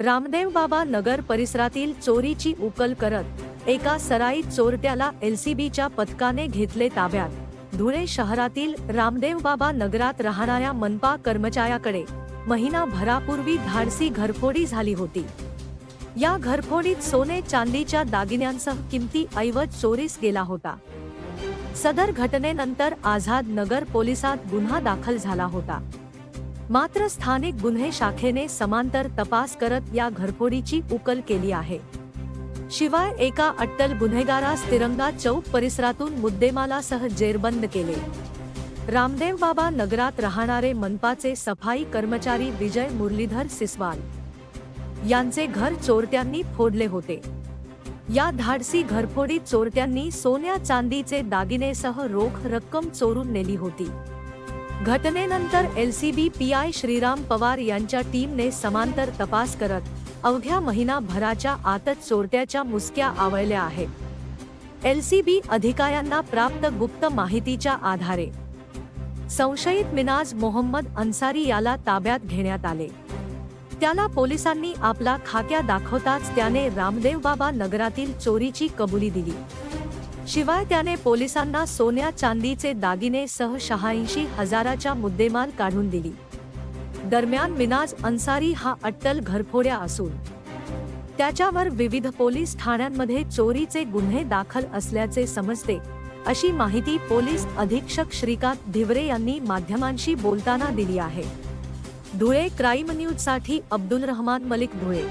रामदेव बाबा नगर परिसरातील चोरीची उकल करत एका सराई चोरट्याला एलसीबीच्या पथकाने घेतले ताब्यात. धुळे शहरातील रामदेव बाबा नगरात राहणाऱ्या मनपा कर्मचाऱ्याकडे महिनाभरापूर्वी धाडसी घरफोडी झाली होती. या घरफोडीत सोने चांदीच्या दागिन्यांसह किमती ऐवज चोरीस गेला होता. सदर घटनेनंतर आझाद नगर पोलिसात गुन्हा दाखल झाला होता. मात्र स्थानिक गुन्हे शाखेने समांतर तपास करत या घरफोडीची उकल केली आहे. शिवाय एका अट्टल गुन्हेगारास तिरंगा चौक परिसरातून मुद्देमालासह जेरबंद केले. रामदेव बाबा नगरात राहणारे मनपाचे सफाई कर्मचारी विजय मुरलीधर सिसवाल यांचे घर चोरट्यांनी फोडले होते. या धाडसी घरफोडीत चोरट्यांनी सोन्या चांदीचे दागिनेसह रोख रक्कम चोरून नेली होती. घटनेनंतर एलसीबी पीआय श्रीराम पवार यांच्या टीमने समांतर तपास करत अवघ्या महिनाभराच्या आतच चोरट्याच्या मुसक्या आवळल्या आहेत. एलसीबी अधिकाऱ्यांना प्राप्त गुप्त माहितीच्या आधारे. संशयित मिनाज मोहम्मद अन्सारी याला ताब्यात घेण्यात आले. त्याला पोलिसांनी आपला खाक्या दाखवताच त्याने रामदेव बाबा नगरातील चोरीची कबुली दिली. शिवाय त्याने पोलिसांना सोन्या चांदीचे दागिने सह शहाऐंशी हजाराच्या मुद्देमाल काढून दिली. दरम्यान मिनाज अन्सारी हा अट्टल घरफोड्या असून त्याच्यावर विविध पोलीस ठाण्यांमध्ये चोरीचे गुन्हे दाखल असल्याचे समजते अशी माहिती पोलीस अधीक्षक श्रीकांत धिवरे यांनी माध्यमांशी बोलताना दिली आहे. धुळे क्राईम न्यूजसाठी अब्दुल रहमान मलिक धुळे.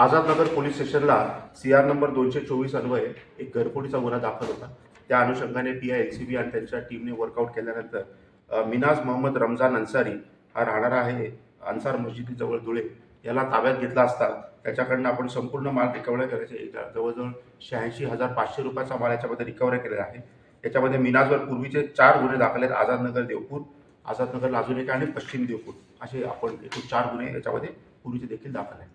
आझादनगर पोलीस स्टेशनला सी आर नंबर दोनशे चोवीस अन्वये एक घरफोडीचा गुन्हा दाखल होता. त्या अनुषंगाने P I L C B आणि त्यांच्या टीमने वर्कआउट केल्यानंतर मिनाज मोहम्मद रमजान अन्सारी हा राहणारा आहे अन्सार मस्जिदीजवळ धुळे. याला ताब्यात घेतला असता त्याच्याकडनं आपण संपूर्ण माल रिकव्हर करायचे. जवळजवळ शहाऐंशी हजार पाचशे रुपयाचा माल याच्यामध्ये रिकव्हर केलेला आहे. याच्यामध्ये मिनाजवर पूर्वीचे चार गुन्हे दाखल आहेत. आझादनगर देवपूर आझादनगरला अजून एक आणि पश्चिम देवपूर. असे आपण एकूण चार गुन्हे याच्यामध्ये पूर्वीचे देखील दाखल आहेत.